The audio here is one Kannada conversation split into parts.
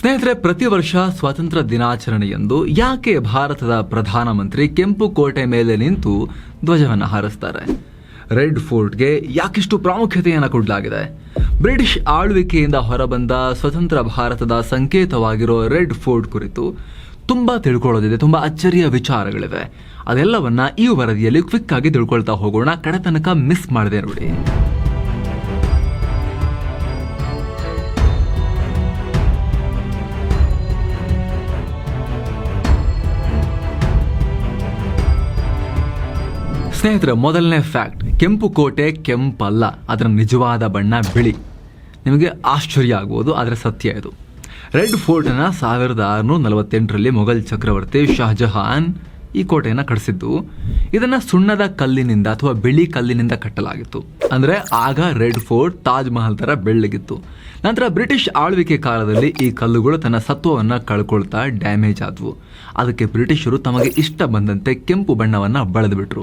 ಸ್ನೇಹಿತರೆ, ಪ್ರತಿ ವರ್ಷ ಸ್ವಾತಂತ್ರ್ಯ ದಿನಾಚರಣೆಯಂದು ಯಾಕೆ ಭಾರತದ ಪ್ರಧಾನಮಂತ್ರಿ ಕೆಂಪು ಕೋಟೆ ಮೇಲೆ ನಿಂತು ಧ್ವಜವನ್ನು ಹಾರಿಸ್ತಾರೆ? ರೆಡ್ ಫೋರ್ಟ್ಗೆ ಯಾಕಿಷ್ಟು ಪ್ರಾಮುಖ್ಯತೆಯನ್ನು ಕೊಡಲಾಗಿದೆ? ಬ್ರಿಟಿಷ್ ಆಳ್ವಿಕೆಯಿಂದ ಹೊರಬಂದ ಸ್ವತಂತ್ರ ಭಾರತದ ಸಂಕೇತವಾಗಿರೋ ರೆಡ್ ಫೋರ್ಟ್ ಕುರಿತು ತುಂಬ ತಿಳ್ಕೊಳ್ಳೋದಿದೆ, ತುಂಬ ಅಚ್ಚರಿಯ ವಿಚಾರಗಳಿವೆ. ಅದೆಲ್ಲವನ್ನ ಈ ವರದಿಯಲ್ಲಿ ಕ್ವಿಕ್ ಆಗಿ ತಿಳ್ಕೊಳ್ತಾ ಹೋಗೋಣ. ಕಡೆತನಕ ಮಿಸ್ ಮಾಡಿದೆ ನೋಡಿ. ಸ್ನೇಹಿತರೆ, ಮೊದಲನೇ ಫ್ಯಾಕ್ಟ್ ಕೆಂಪು ಕೋಟೆ, ಕೆಂಪಲ್ಲ, ಅದರ ನಿಜವಾದ ಬಣ್ಣ ಬಿಳಿ. ನಿಮಗೆ ಆಶ್ಚರ್ಯ ಆಗ್ಬೋದು, ಆದರೆ ಸತ್ಯ ಇದು. ರೆಡ್ ಫೋರ್ಟನ್ನು ಸಾವಿರದ ಆರುನೂರ ನಲವತ್ತೆಂಟರಲ್ಲಿ ಮೊಘಲ್ ಚಕ್ರವರ್ತಿ ಶಹಜಹಾನ್ ಈ ಕೋಟೆಯನ್ನು ಕಟ್ಟಿಸಿದ್ದು ಇದನ್ನು ಸುಣ್ಣದ ಕಲ್ಲಿನಿಂದ ಅಥವಾ ಬಿಳಿ ಕಲ್ಲಿನಿಂದ ಕಟ್ಟಲಾಗಿತ್ತು. ಅಂದರೆ ಆಗ ರೆಡ್ ಫೋರ್ಟ್, ತಾಜ್ ಮಹಲ್ ಥರ ಬೆಳ್ಳಗಿತ್ತು. ನಂತರ ಬ್ರಿಟಿಷ್ ಆಳ್ವಿಕೆ ಕಾಲದಲ್ಲಿ ಈ ಕಲ್ಲುಗಳು ತನ್ನ ಸತ್ವವನ್ನು ಕಳ್ಕೊಳ್ತಾ ಡ್ಯಾಮೇಜ್ ಆದವು. ಅದಕ್ಕೆ ಬ್ರಿಟಿಷರು ತಮಗೆ ಇಷ್ಟ ಬಂದಂತೆ ಕೆಂಪು ಬಣ್ಣವನ್ನು ಬಳದ್ಬಿಟ್ರು.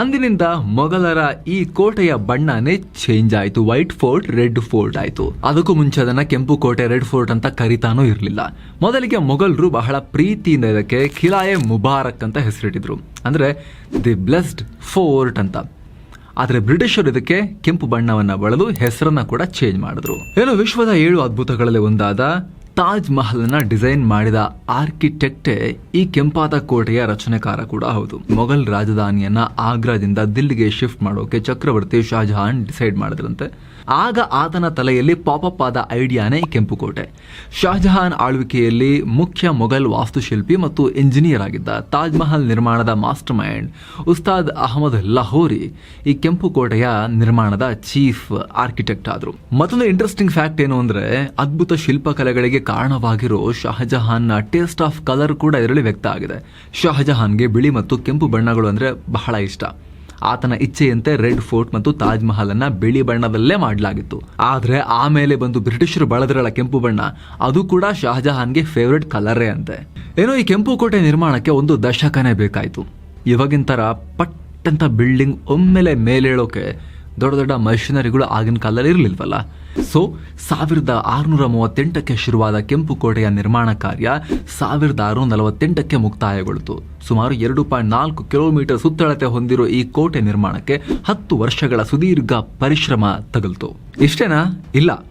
ಅಂದಿನಿಂದ ಮೊಘಲರ ಈ ಕೋಟೆಯ ಬಣ್ಣನೇ ಚೇಂಜ್ ಆಯಿತು. ವೈಟ್ ಫೋರ್ಟ್ ರೆಡ್ ಫೋರ್ಟ್ ಆಯಿತು. ಅದಕ್ಕೂ ಮುಂಚೆ ಅದನ್ನ ಕೆಂಪು ಕೋಟೆ ರೆಡ್ ಫೋರ್ಟ್ ಅಂತ ಕರಿತಾನೂ ಇರಲಿಲ್ಲ. ಮೊದಲಿಗೆ ಮೊಘಲರು ಬಹಳ ಪ್ರೀತಿಯಿಂದ ಇದಕ್ಕೆ ಖಿಲಾಯೆ ಮುಬಾರಕ್ ಅಂತ ಹೆಸರಿಟ್ಟಿದ್ರು. ಅಂದರೆ, ದಿ ಬ್ಲೆಸ್ಡ್ ಫೋರ್ಟ್ ಅಂತ. ಆದರೆ ಬ್ರಿಟಿಷರು ಇದಕ್ಕೆ ಕೆಂಪು ಬಣ್ಣವನ್ನು ಬಳದು ಹೆಸರನ್ನು ಕೂಡ ಚೇಂಜ್ ಮಾಡಿದ್ರು. ಏನು ವಿಶ್ವದ ಏಳು ಅದ್ಭುತಗಳಲ್ಲಿ ಒಂದಾದ ತಾಜ್ ಮಹಲ್ನ ಡಿಸೈನ್ ಮಾಡಿದ ಆರ್ಕಿಟೆಕ್ಟೇ ಈ ಕೆಂಪಾದ ಕೋಟೆಯ ರಚನೆಕಾರ ಕೂಡ ಹೌದು. ಮೊಘಲ್ ರಾಜಧಾನಿಯನ್ನ ಆಗ್ರಾದಿಂದ ದಿಲ್ಲಿಗೆ ಶಿಫ್ಟ್ ಮಾಡೋಕೆ ಚಕ್ರವರ್ತಿ ಶಾಜಹಾನ್ ಡಿಸೈಡ್ ಮಾಡಿದ್ರಂತೆ. ಆಗ ಆತನ ತಲೆಯಲ್ಲಿ ಪಾಪಪ್ ಆದ ಐಡಿಯಾನೇ ಈ ಕೆಂಪು ಕೋಟೆ. ಶಾಜಹಾನ್ ಆಳ್ವಿಕೆಯಲ್ಲಿ ಮುಖ್ಯ ಮೊಘಲ್ ವಾಸ್ತುಶಿಲ್ಪಿ ಮತ್ತು ಇಂಜಿನಿಯರ್ ಆಗಿದ್ದ ತಾಜ್ ಮಹಲ್ ನಿರ್ಮಾಣದ ಮಾಸ್ಟರ್ ಮೈಂಡ್ ಉಸ್ತಾದ್ ಅಹಮದ್ ಲಹೋರಿ ಈ ಕೆಂಪು ಕೋಟೆಯ ನಿರ್ಮಾಣದ ಚೀಫ್ ಆರ್ಕಿಟೆಕ್ಟ್ ಆದ್ರು. ಮತ್ತೊಂದು ಇಂಟ್ರೆಸ್ಟಿಂಗ್ ಫ್ಯಾಕ್ಟ್ ಏನು ಅಂದ್ರೆ ಅದ್ಭುತ ಶಿಲ್ಪಕಲೆಗಳಿಗೆ ಕಾರಣವಾಗಿರೋ ಶಹಜಹಾನ್ನ ಟೇಸ್ಟ್ ಆಫ್ ಕಲರ್ ಕೂಡ ಇದರಲ್ಲಿ ವ್ಯಕ್ತ ಆಗಿದೆ. ಶಹಜಹಾನ್ಗೆ ಬಿಳಿ ಮತ್ತು ಕೆಂಪು ಬಣ್ಣಗಳು ಅಂದ್ರೆ ಬಹಳ ಇಷ್ಟ. ಆತನ ಇಚ್ಛೆಯಂತೆ ರೆಡ್ ಫೋರ್ಟ್ ಮತ್ತು ತಾಜ್ ಮಹಲ್ ಅನ್ನ ಬಿಳಿ ಬಣ್ಣದಲ್ಲೇ ಮಾಡಲಾಗಿತ್ತು. ಆದ್ರೆ ಆಮೇಲೆ ಬಂದು ಬ್ರಿಟಿಷರು ಬಳದಿರಲ್ಲ ಕೆಂಪು ಬಣ್ಣ, ಅದು ಕೂಡ ಶಹಜಹಾನ್ಗೆ ಫೇವ್ರೆಟ್ ಕಲರೇ ಅಂತೆ. ಏನೋ ಈ ಕೆಂಪು ಕೋಟೆ ನಿರ್ಮಾಣಕ್ಕೆ ಒಂದು ದಶಕನೇ ಬೇಕಾಯಿತು. ಇವಾಗಿನ ಥರ ಪಟ್ ಅಂತ ಬಿಲ್ಡಿಂಗ್ ಒಮ್ಮೆಲೆ ಮೇಲೇಳೋಕೆ ದೊಡ್ಡ ದೊಡ್ಡ ಮಷಿನರಿಗಳು ಆಗಿನ ಕಾಲದಲ್ಲಿ ಇರಲಿಲ್ವಲ್ಲ? ಸೊ, ಸಾವಿರದ ಆರುನೂರ ಮೂವತ್ತೆಂಟಕ್ಕೆ ಶುರುವಾದ ಕೆಂಪು ಕೋಟೆಯ ನಿರ್ಮಾಣ ಕಾರ್ಯ ಸಾವಿರದ ಆರುನೂರ ನಲವತ್ತೆಂಟಕ್ಕೆ ಮುಕ್ತಾಯಗೊಳ್ಳಿತು ಸುಮಾರು ಎರಡು ಪಾಯಿಂಟ್ ನಾಲ್ಕು ಕಿಲೋಮೀಟರ್ ಸುತ್ತಳತೆ ಹೊಂದಿರೋ ಈ ಕೋಟೆ ನಿರ್ಮಾಣಕ್ಕೆ ಹತ್ತು ವರ್ಷಗಳ ಸುದೀರ್ಘ ಪರಿಶ್ರಮ ತಗಲ್ತು. ಇಷ್ಟೇನಾ? ಇಲ್ಲ.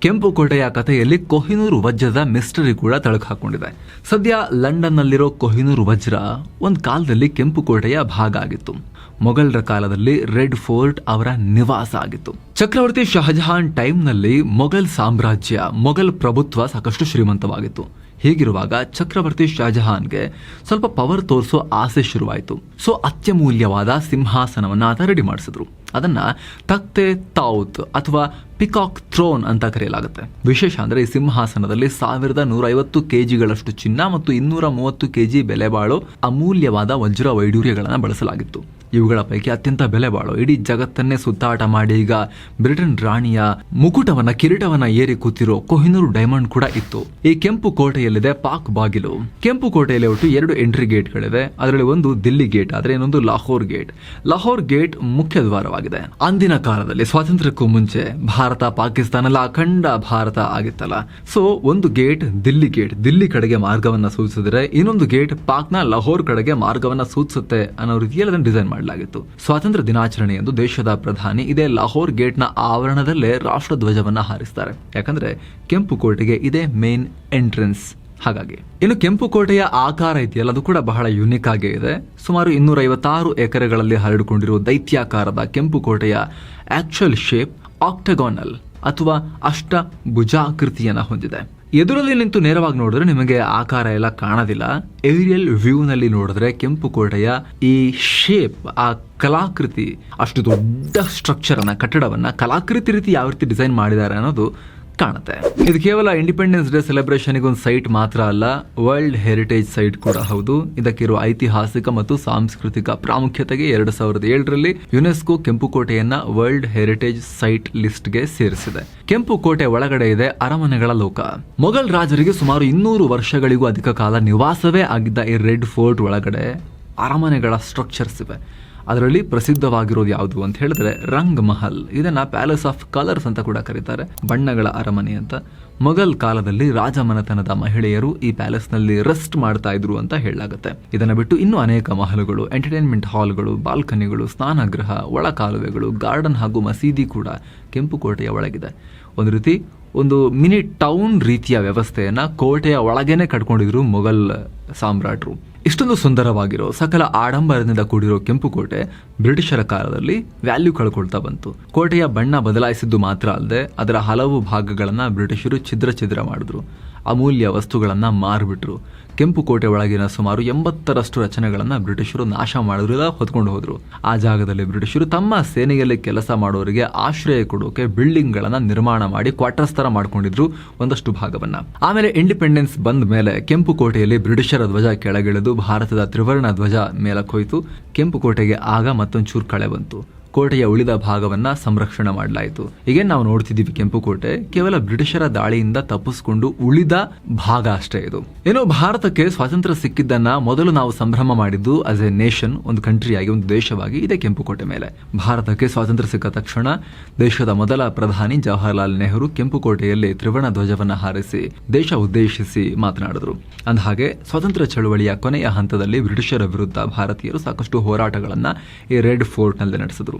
ಕೆಂಪು ಕೋಟೆಯ ಕಥೆಯಲ್ಲಿ ಕೊಹಿನೂರು ವಜ್ರದ ಮಿಸ್ಟರಿ ಕೂಡ ತಳಕು ಹಾಕೊಂಡಿದೆ ಸದ್ಯ ಲಂಡನ್ನಲ್ಲಿರೋ ಕೊಹಿನೂರು ವಜ್ರ ಒಂದು ಕಾಲದಲ್ಲಿ ಕೆಂಪು ಕೋಟೆಯ ಭಾಗ ಆಗಿತ್ತು. ಮೊಘಲರ ಕಾಲದಲ್ಲಿ ರೆಡ್ ಫೋರ್ಟ್ ಅವರ ನಿವಾಸ ಆಗಿತ್ತು. ಚಕ್ರವರ್ತಿ ಶಹಜಹಾನ್ ಟೈಮ್ನಲ್ಲಿ ಮೊಘಲ್ ಸಾಮ್ರಾಜ್ಯ, ಮೊಘಲ್ ಪ್ರಭುತ್ವ ಸಾಕಷ್ಟು ಶ್ರೀಮಂತವಾಗಿತ್ತು. ಹೀಗಿರುವಾಗ ಚಕ್ರವರ್ತಿ ಶಾಜಹಾನ್ಗೆ ಸ್ವಲ್ಪ ಪವರ್ ತೋರಿಸೋ ಆಸೆ ಶುರುವಾಯಿತು. ಸೊ ಅತ್ಯಮೂಲ್ಯವಾದ ಸಿಂಹಾಸನವನ್ನು ಆತ ರೆಡಿ ಮಾಡಿಸಿದ್ರು. ಅದನ್ನ ತಕ್ತೆ ತೌತ್ ಅಥವಾ ಪಿಕಾಕ್ ಥ್ರೋನ್ ಅಂತ ಕರೆಯಲಾಗುತ್ತೆ. ವಿಶೇಷ ಅಂದ್ರೆ ಈ ಸಿಂಹಾಸನದಲ್ಲಿ ಸಾವಿರದ ನೂರ ಐವತ್ತು ಕೆಜಿಗಳಷ್ಟು ಚಿನ್ನ ಮತ್ತು ಇನ್ನೂರ ಮೂವತ್ತು ಕೆಜಿ ಬೆಲೆ ಬಾಳೋ ಅಮೂಲ್ಯವಾದ ವಜ್ರ ವೈಡೂರ್ಯಗಳನ್ನು ಬಳಸಲಾಗಿತ್ತು. ಇವುಗಳ ಪೈಕಿ ಅತ್ಯಂತ ಬೆಲೆ ಬಾಳು ಇಡೀ ಜಗತ್ತನ್ನೇ ಸುತ್ತಾಟ ಮಾಡಿ ಈಗ ಬ್ರಿಟನ್ ರಾಣಿಯ ಮುಕುಟವನ್ನ ಕಿರೀಟವನ್ನ ಏರಿ ಕೂತಿರೋ ಕೊಹಿನೂರು ಡೈಮಂಡ್ ಕೂಡ ಇತ್ತು. ಈ ಕೆಂಪು ಕೋಟೆಯಲ್ಲಿದೆ ಪಾಕ್ ಬಾಗಿಲು. ಕೆಂಪು ಕೋಟೆಯಲ್ಲಿ ಒಟ್ಟು ಎರಡು ಎಂಟ್ರಿ ಗೇಟ್ಗಳಿವೆ. ಅದರಲ್ಲಿ ಒಂದು ದಿಲ್ಲಿ ಗೇಟ್, ಆದ್ರೆ ಇನ್ನೊಂದು ಲಾಹೋರ್ ಗೇಟ್. ಲಾಹೋರ್ ಗೇಟ್ ಮುಖ್ಯ ದ್ವಾರವಾಗಿದೆ. ಅಂದಿನ ಕಾಲದಲ್ಲಿ ಸ್ವಾತಂತ್ರ್ಯಕ್ಕೂ ಮುಂಚೆ ಭಾರತ ಪಾಕಿಸ್ತಾನ ಎಲ್ಲ ಅಖಂಡ ಭಾರತ ಆಗಿತ್ತಲ್ಲ. ಸೊ ಒಂದು ಗೇಟ್ ದಿಲ್ಲಿ ಗೇಟ್, ದಿಲ್ಲಿ ಕಡೆಗೆ ಮಾರ್ಗವನ್ನ ಸೂಚಿಸಿದ್ರೆ ಇನ್ನೊಂದು ಗೇಟ್ ಪಾಕ್ನ ಲಾಹೋರ್ ಕಡೆಗೆ ಮಾರ್ಗವನ್ನ ಸೂಚಿಸುತ್ತೆ ಅನ್ನೋ ರೀತಿಯಲ್ಲಿ ಅದನ್ನು ಡಿಸೈನ್ ಮಾಡಲಾಗಿತ್ತು. ಸ್ವಾತಂತ್ರ್ಯ ದಿನಾಚರಣೆಯಂದು ದೇಶದ ಪ್ರಧಾನಿ ಇದೇ ಲಾಹೋರ್ ಗೇಟ್ನ ಆವರಣದಲ್ಲೇ ರಾಷ್ಟ್ರ ಧ್ವಜವನ್ನ ಹಾರಿಸ್ತಾರೆ. ಯಾಕಂದ್ರೆ ಕೆಂಪು ಕೋಟೆಗೆ ಇದೇ ಮೇನ್ ಎಂಟ್ರೆನ್ಸ್. ಹಾಗಾಗಿ ಇನ್ನು ಕೆಂಪು ಕೋಟೆಯ ಆಕಾರ ಇದೆಯಲ್ಲ, ಅದು ಕೂಡ ಬಹಳ ಯುನಿಕ್ ಆಗೇ ಇದೆ. ಸುಮಾರು ಇನ್ನೂರ ಐವತ್ತಾರು ಎಕರೆಗಳಲ್ಲಿ ಹರಡಿಕೊಂಡಿರುವ ದೈತ್ಯಾಕಾರದ ಕೆಂಪು ಕೋಟೆಯ ಆಕ್ಚುಯಲ್ ಶೇಪ್ ಆಕ್ಟಗಾನಲ್ ಅಥವಾ ಅಷ್ಟ ಭುಜಾಕೃತಿಯನ್ನು ಹೊಂದಿದೆ. ಎದುರಲ್ಲಿ ನಿಂತು ನೇರವಾಗಿ ನೋಡಿದ್ರೆ ನಿಮಗೆ ಆಕಾರ ಎಲ್ಲ ಕಾಣೋದಿಲ್ಲ. ಏರಿಯಲ್ ವ್ಯೂ ನಲ್ಲಿ ನೋಡಿದ್ರೆ ಕೆಂಪು ಕೋಟೆಯ ಈ ಶೇಪ್ ಆ ಕಲಾಕೃತಿ, ಅಷ್ಟು ದೊಡ್ಡ ಸ್ಟ್ರಕ್ಚರ್ ಅನ್ನ, ಕಟ್ಟಡವನ್ನ ಕಲಾಕೃತಿ ರೀತಿ ಯಾವ ರೀತಿ ಡಿಸೈನ್ ಮಾಡಿದ್ದಾರೆ ಅನ್ನೋದು ಕಾಣುತ್ತೆ. ಇದು ಕೇವಲ ಇಂಡಿಪೆಂಡೆನ್ಸ್ ಡೇ ಸೆಲೆಬ್ರೇಷನ್ ಒಂದು ಸೈಟ್ ಮಾತ್ರ ಅಲ್ಲ ವರ್ಲ್ಡ್ ಹೆರಿಟೇಜ್ ಸೈಟ್ ಕೂಡ ಹೌದು. ಇದಕ್ಕಿರುವ ಐತಿಹಾಸಿಕ ಮತ್ತು ಸಾಂಸ್ಕೃತಿಕ ಪ್ರಾಮುಖ್ಯತೆಗೆ ಎರಡು ಸಾವಿರದ ಏಳರಲ್ಲಿ ಯುನೆಸ್ಕೋ ಕೆಂಪುಕೋಟೆಯನ್ನ ವರ್ಲ್ಡ್ ಹೆರಿಟೇಜ್ ಸೈಟ್ ಲಿಸ್ಟ್ಗೆ ಸೇರಿಸಿದೆ. ಕೆಂಪು ಕೋಟೆ ಒಳಗಡೆ ಇದೆ ಅರಮನೆಗಳ ಲೋಕ. ಮೊಘಲ್ ರಾಜರಿಗೆ ಸುಮಾರು ಇನ್ನೂರು ವರ್ಷಗಳಿಗೂ ಅಧಿಕ ಕಾಲ ನಿವಾಸವೇ ಆಗಿದ್ದ ಈ ರೆಡ್ ಫೋರ್ಟ್ ಒಳಗಡೆ ಅರಮನೆಗಳ ಸ್ಟ್ರಕ್ಚರ್ಸ್ ಇವೆ. ಅದರಲ್ಲಿ ಪ್ರಸಿದ್ಧವಾಗಿರೋದು ಯಾವುದು ಅಂತ ಹೇಳಿದ್ರೆ ರಂಗ್ ಮಹಲ್ ಇದನ್ನ ಪ್ಯಾಲೇಸ್ ಆಫ್ ಕಲರ್ಸ್ ಅಂತ ಕೂಡ ಕರೀತಾರೆ. ಬಣ್ಣಗಳ ಅರಮನೆ ಅಂತ. ಮೊಘಲ್ ಕಾಲದಲ್ಲಿ ರಾಜಮನೆತನದ ಮಹಿಳೆಯರು ಈ ಪ್ಯಾಲೇಸ್ನಲ್ಲಿ ರೆಸ್ಟ್ ಮಾಡ್ತಾ ಇದ್ರು ಅಂತ ಹೇಳಲಾಗುತ್ತೆ. ಇದನ್ನ ಬಿಟ್ಟು ಇನ್ನೂ ಅನೇಕ ಮಹಲುಗಳು, ಎಂಟರ್ಟೈನ್ಮೆಂಟ್ ಹಾಲ್ಗಳು, ಬಾಲ್ಕನಿಗಳು, ಸ್ನಾನಗೃಹ, ಒಳಕಾಲುವೆಗಳು, ಗಾರ್ಡನ್ ಹಾಗೂ ಮಸೀದಿ ಕೂಡ ಕೆಂಪು ಕೋಟೆಯ ಒಳಗಿದೆ. ಒಂದು ರೀತಿ ಒಂದು ಮಿನಿ ಟೌನ್ ರೀತಿಯ ವ್ಯವಸ್ಥೆಯನ್ನು ಕೋಟೆಯ ಒಳಗೇನೆ ಕಟ್ಕೊಂಡಿದ್ರು ಮೊಘಲ್ ಸಾಮ್ರಾಟರು. ಇಷ್ಟೊಂದು ಸುಂದರವಾಗಿರೋ ಸಕಲ ಆಡಂಬರದಿಂದ ಕೂಡಿರೋ ಕೆಂಪು ಕೋಟೆ ಬ್ರಿಟಿಷರ ಕಾಲದಲ್ಲಿ ವ್ಯಾಲ್ಯೂ ಕಳ್ಕೊಳ್ತಾ ಬಂತು. ಕೋಟೆಯ ಬಣ್ಣ ಬದಲಾಯಿಸಿದ್ದು ಮಾತ್ರ ಅಲ್ಲದೆ ಅದರ ಹಲವು ಭಾಗಗಳನ್ನು ಬ್ರಿಟಿಷರು ಛಿದ್ರ ಛಿದ್ರ ಮಾಡಿದ್ರು. ಅಮೂಲ್ಯ ವಸ್ತುಗಳನ್ನು ಮಾರಿಬಿಟ್ರು. ಕೆಂಪು ಕೋಟೆ ಒಳಗಿನ ಸುಮಾರು ಎಂಬತ್ತರಷ್ಟು ರಚನೆಗಳನ್ನು ಬ್ರಿಟಿಷರು ನಾಶ ಮಾಡಿದ್ರು ಇಲ್ಲ ಹೊತ್ಕೊಂಡು ಹೋದರು. ಆ ಜಾಗದಲ್ಲಿ ಬ್ರಿಟಿಷರು ತಮ್ಮ ಸೇನೆಯಲ್ಲಿ ಕೆಲಸ ಮಾಡೋರಿಗೆ ಆಶ್ರಯ ಕೊಡೋಕೆ ಬಿಲ್ಡಿಂಗ್ಗಳನ್ನು ನಿರ್ಮಾಣ ಮಾಡಿ ಕ್ವಾರ್ಟರ್ಸ್ ತರ ಮಾಡ್ಕೊಂಡಿದ್ರು ಒಂದಷ್ಟು ಭಾಗವನ್ನ. ಆಮೇಲೆ ಇಂಡಿಪೆಂಡೆನ್ಸ್ ಬಂದ ಮೇಲೆ ಕೆಂಪು ಕೋಟೆಯಲ್ಲಿ ಬ್ರಿಟಿಷರ ಧ್ವಜ ಕೆಳಗಿಳಿದು ಭಾರತದ ತ್ರಿವರ್ಣ ಧ್ವಜ ಮೇಲಕ್ಕೋಯ್ತು. ಕೆಂಪು ಕೋಟೆಗೆ ಆಗ ಮತ್ತೊಂಚೂರು ಕಳೆ ಬಂತು. ಕೋಟೆಯ ಉಳಿದ ಭಾಗವನ್ನ ಸಂರಕ್ಷಣೆ ಮಾಡಲಾಯಿತು. ಈಗ ನಾವು ನೋಡ್ತಿದ್ದೀವಿ ಕೆಂಪು ಕೋಟೆ, ಕೇವಲ ಬ್ರಿಟಿಷರ ದಾಳಿಯಿಂದ ತಪ್ಪಿಸಿಕೊಂಡು ಉಳಿದ ಭಾಗ ಅಷ್ಟೇ ಇದು. ಏನೋ ಭಾರತಕ್ಕೆ ಸ್ವಾತಂತ್ರ್ಯ ಸಿಕ್ಕಿದ್ದನ್ನ ಮೊದಲು ನಾವು ಸಂಭ್ರಮ ಮಾಡಿದ್ದು ಆಸ್ ಎ ನೇಷನ್ ಒಂದು ಕಂಟ್ರಿಯಾಗಿ ಒಂದು ದೇಶವಾಗಿ, ಇದೆ ಕೆಂಪು ಕೋಟೆ ಮೇಲೆ. ಭಾರತಕ್ಕೆ ಸ್ವಾತಂತ್ರ್ಯ ಸಿಕ್ಕ ತಕ್ಷಣ ದೇಶದ ಮೊದಲ ಪ್ರಧಾನಿ ಜವಾಹರ್ಲಾಲ್ ನೆಹರು ಕೆಂಪು ಕೋಟೆಯಲ್ಲಿ ತ್ರಿವರ್ಣ ಧ್ವಜವನ್ನ ಹಾರಿಸಿ, ದೇಶ ಉದ್ದೇಶಿಸಿ ಮಾತನಾಡಿದ್ರು. ಅಂದಹಾಗೆ, ಸ್ವಾತಂತ್ರ್ಯ ಚಳವಳಿಯ ಕೊನೆಯ ಹಂತದಲ್ಲಿ ಬ್ರಿಟಿಷರ ವಿರುದ್ಧ ಭಾರತೀಯರು ಸಾಕಷ್ಟು ಹೋರಾಟಗಳನ್ನ ಈ ರೆಡ್ ಫೋರ್ಟ್ನಲ್ಲಿ ನಡೆಸಿದ್ರು.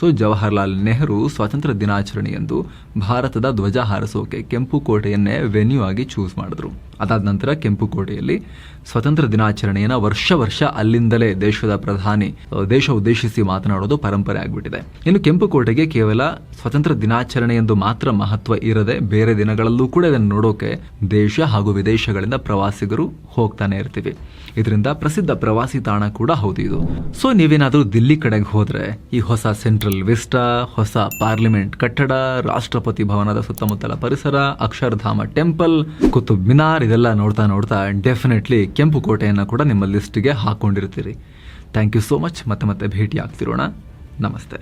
ಸೊ ಜವಾಹರ್ಲಾಲ್ ನೆಹರು ಸ್ವಾತಂತ್ರ್ಯ ದಿನಾಚರಣೆಯಂದು ಭಾರತದ ಧ್ವಜ ಹಾರಿಸೋಕೆ ಕೆಂಪು ಕೋಟೆಯನ್ನೇ ವೆನ್ಯೂ ಆಗಿ ಚೂಸ್ ಮಾಡಿದ್ರು. ಅದಾದ ನಂತರ ಕೆಂಪು ಕೋಟೆಯಲ್ಲಿ ಸ್ವಾತಂತ್ರ್ಯ ದಿನಾಚರಣೆಯನ್ನು ವರ್ಷ ವರ್ಷ ಅಲ್ಲಿಂದಲೇ ದೇಶದ ಪ್ರಧಾನಿ ದೇಶ ಉದ್ದೇಶಿಸಿ ಮಾತನಾಡೋದು ಪರಂಪರೆ ಆಗಿಬಿಟ್ಟಿದೆ. ಇನ್ನು ಕೆಂಪು ಕೋಟೆಗೆ ಕೇವಲ ಸ್ವಾತಂತ್ರ್ಯ ದಿನಾಚರಣೆಯಂದು ಮಾತ್ರ ಮಹತ್ವ ಇರದೆ ಬೇರೆ ದಿನಗಳಲ್ಲೂ ಕೂಡ ಇದನ್ನು ನೋಡೋಕೆ ದೇಶ ಹಾಗೂ ವಿದೇಶಗಳಿಂದ ಪ್ರವಾಸಿಗರು ಹೋಗ್ತಾನೆ ಇರ್ತೀವಿ. ಇದರಿಂದ ಪ್ರಸಿದ್ಧ ಪ್ರವಾಸಿ ತಾಣ ಕೂಡ ಹೌದು ಇದು. ಸೊ ನೀವೇನಾದರೂ ದಿಲ್ಲಿ ಕಡೆಗೆ ಹೋದ್ರೆ ಈ ಹೊಸ ಸೆಂಟ್ರಲ್ ವಿಸ್ಟಾ ಹೊಸ ಪಾರ್ಲಿಮೆಂಟ್ ಕಟ್ಟಡ, ರಾಷ್ಟ್ರಪತಿ ಭವನದ ಸುತ್ತಮುತ್ತಲ ಪರಿಸರ, ಅಕ್ಷರಧಾಮ ಟೆಂಪಲ್ ಕುತುಬ್ ಮಿನಾರ್, ಇದೆಲ್ಲ ನೋಡ್ತಾ ನೋಡ್ತಾ ಡೆಫಿನೆಟ್ಲಿ ಕೆಂಪು ಕೋಟೆಯನ್ನು ಕೂಡ ನಿಮ್ಮ ಲಿಸ್ಟ್ಗೆ ಹಾಕೊಂಡಿರ್ತೀರಿ. ಥ್ಯಾಂಕ್ ಯು ಸೋ ಮಚ್ ಮತ್ತೆ ಮತ್ತೆ ಭೇಟಿ ಆಗ್ತಿರೋಣ ನಮಸ್ತೆ.